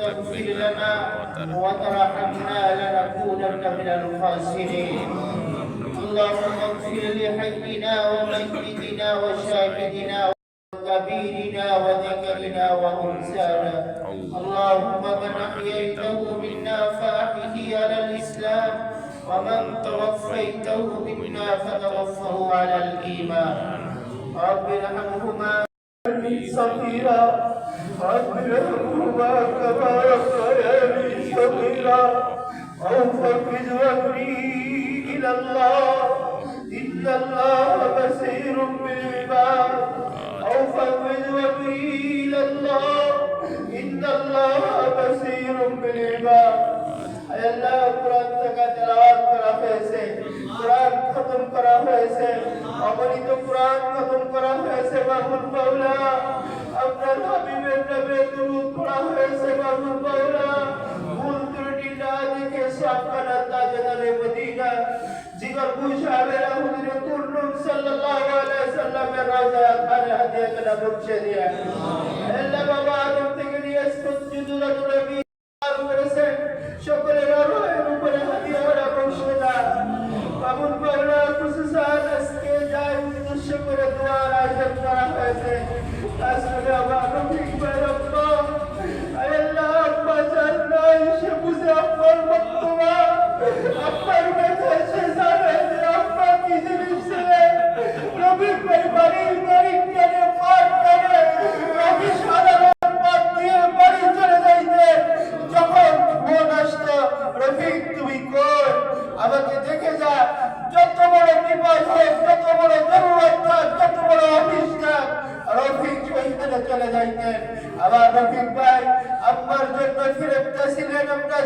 تغفر لنا وترحمنا لنكونن من الخاسرين. اللهم اغفر لحينا وميتنا وشاهدنا وكبيرنا وذكرنا وانسانا اللهم من أحييته منا فاحيه على الإسلام ومن توفيته منا فتوفه على الإيمان. رب ارحمهما لي صغيرا عدل القربى إلى الله ان الله بصير بالعباد وفوض امري إلى الله ان الله بصير بالعباد আল্লাহ কোরআন থেকে তেলাওয়াত করা হয়েছে, কোরআন খতম করা হয়েছে, অগণিত কোরআন খতম করা হয়েছে মাহমুদ মাওলা। আপনার হাবিবের নামে দুরূদ পড়া হয়েছে মাহমুদ মাওলা। ভুল ত্রুটি না দেখে সাফকানা তাজদারে মদিনা। জিগর বুঝাবে হুজুরে কুল্লুম সাল্লাল্লাহু আলাইহি সাল্লামের রাজা আধারে বাবা থেকে নিয়ে Pastor Del Rock,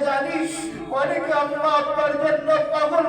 জানিস অনেকে আল্লাহ আপনার জন্য পাগল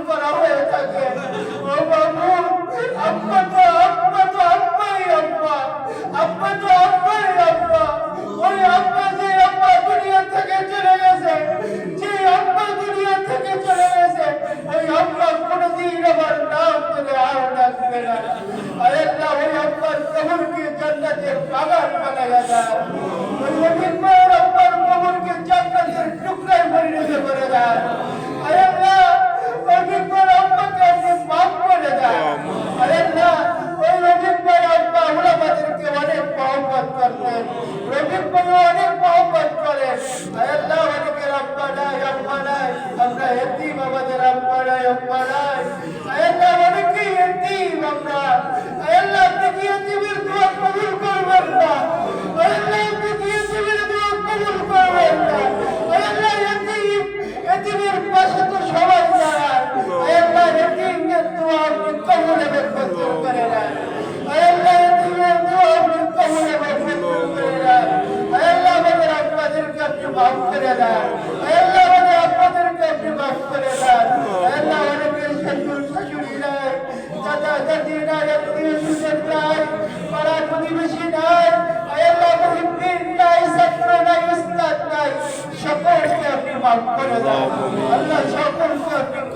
আমরা আল্লাহ থেকে দোয়া কবুল করবেন না معك كل هذا الله شاكر لك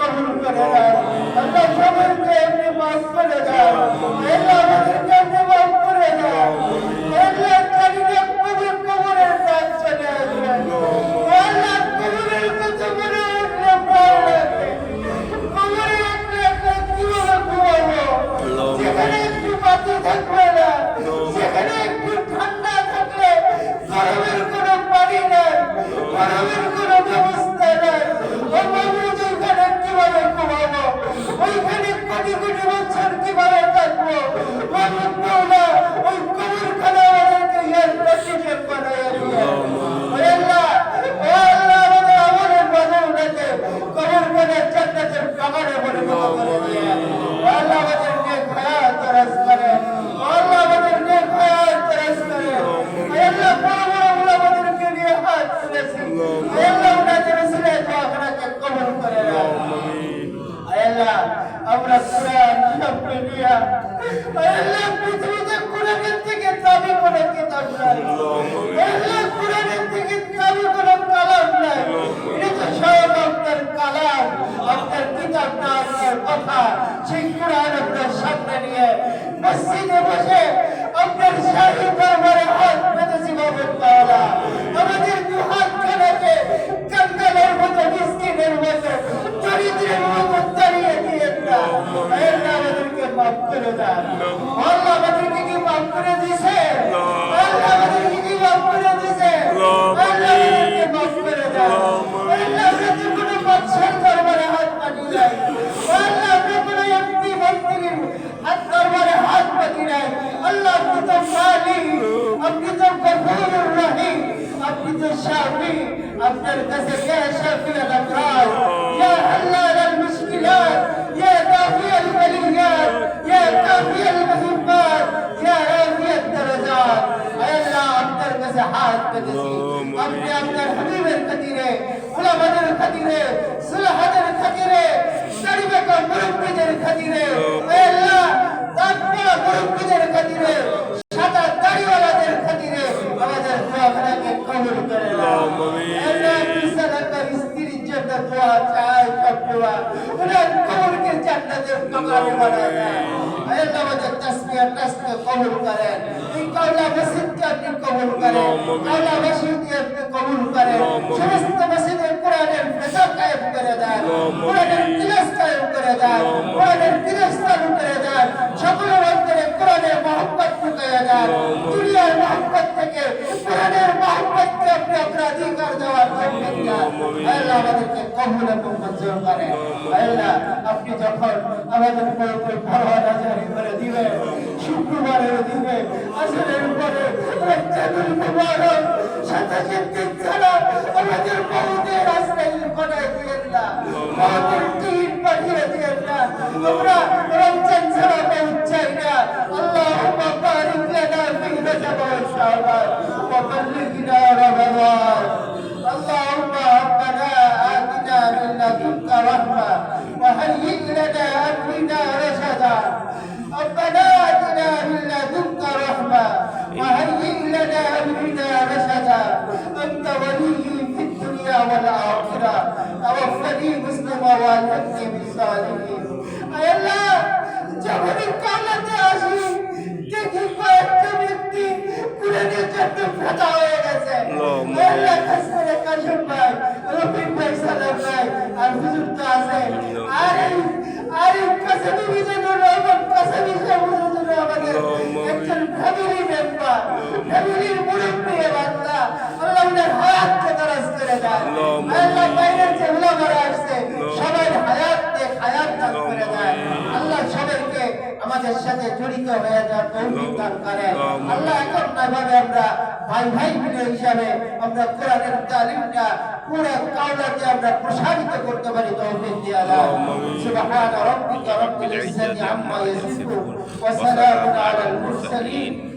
প্রাণ সব মিলিয়া আল্লাহ পৃথিবীতে কোরআনের থেকে দাবি করার কি দরকার আল্লাহ কোরআনের থেকে দাবি করার কালাম নাই। এটা তো স্বয়ং আপনার কালাম কথা। সেই মাফ করে দাও আল্লাহ আমাদেরকে কি মাফ করে দিয়েছে? আল্লাহ আমাদেরকে কি মাফ করে দিয়েছে? আল্লাহ আমাদেরকে মাফ করে দাও আল্লাহ আমাদের কোনো বাদশার দরবারে হাত পাতি নাই। আল্লাহ আমরা কোনো এমপি মন্ত্রীর হাত দরবারে হাত পাতি নাই। আল্লাহ আপনি তো মালিক আপনি তো গফুরুর আপনার কাছে কে শাফি আল আফরাজ হাত পেতেছি আপনি আপনার হাবিবের খাতিরে উলামাদের খাতিরে সুলাহাদের খাতিরে শরীফের মুরব্বীদের খাতিরে আল্লাহ তাকওয়া মুরব্বীদের খাতিরে সাদা দাড়িওয়ালাদের খাতিরে আমাদের দোয়াখানাকে কবুল করে আল্লাহ বিশালাকার স্ত্রীর জন্য দোয়া চাই সব দোয়া ওনার কবরকে জান্নাতের দোকানে বানায় আমাদের তাসবিহ তাসবিহ কবুল করেন। এই কাওলা মসজিদকে আপনি কবুল করেন। কাওলা মসজিদকে আপনি কবুল করেন। সমস্ত মসজিদে কোরআনের ফেসা কায়েম করে দেন। কোরআনের তিলাস কায়েম করে দেন। কোরআনের তিলাস চালু করে দেন সকলের অন্তরে কোরআনের মহব্বত ঢুকাইয়া দেন দুনিয়ার মহব্বত থেকে কোরআনের মহব্বতকে আপনি অগ্রাধিকার দেওয়ার জন্য দেন আল্লাহ আমাদেরকে কবুল এবং মঞ্জুর করেন আল্লাহ আপনি যখন আমাদের উপর ভরওয়ানা জারি করে দিবেন, শুক্রবারেও দিবেন আসরের পরে রমজানুল মুবারক সাতাশের দিন ছাড়া আমাদের বহুদের রাস্তায় কোনায় দিয়েন না। বহুদের টিম পাঠিয়ে দিয়েন না। আমরা রমজান ছাড়া পৌঁছাই না। আল্লাহুম্মা لنا أمرنا رشدا أنت ولي في الدنيا والآخرة توفني مسلما والحقني بالصالحين أي الله যখনই কালাতে আসি দেখি কয়েকটা ব্যক্তি কুরানের জন্য ফেটা হয়ে গেছে আল্লাহ খাস করে কাশিম ভাই রফিক ভাই সালাম ভাই আর হুজুর তো আছে আর এই আর এই কাসামি মিজানুর রহমান কাসামি সাহেব হুজুর আমাদের একজন ফ্যামিলি মেম্বার ফ্যামিলির মুরব্বী বান্দা আল্লাহ উনার হায়াতকে দরাজ করে দেয়। আল্লাহ বাইরের যে উলামারা আসছে সবাই হায়াত দেখ হায়াত দান করে দেয়। আল্লাহ সবাইকে আমাদের সাথে জড়িত হয়ে যাওয়ার তৌফিক দান করেন আল্লাহ এখন না ভাবে আমরা ভাই ভাই মিলে হিসাবে আমরা কোরআনের তালিমটা পুরো কাওলাকে আমরা প্রসারিত করতে পারি তৌফিক দিয়ে আল্লাহ। সুবহান রাব্বিকা রাব্বিল ইজ্জাতি আম্মা ইয়াসিফুন। ওয়া সালামুন আলাল মুরসালিন।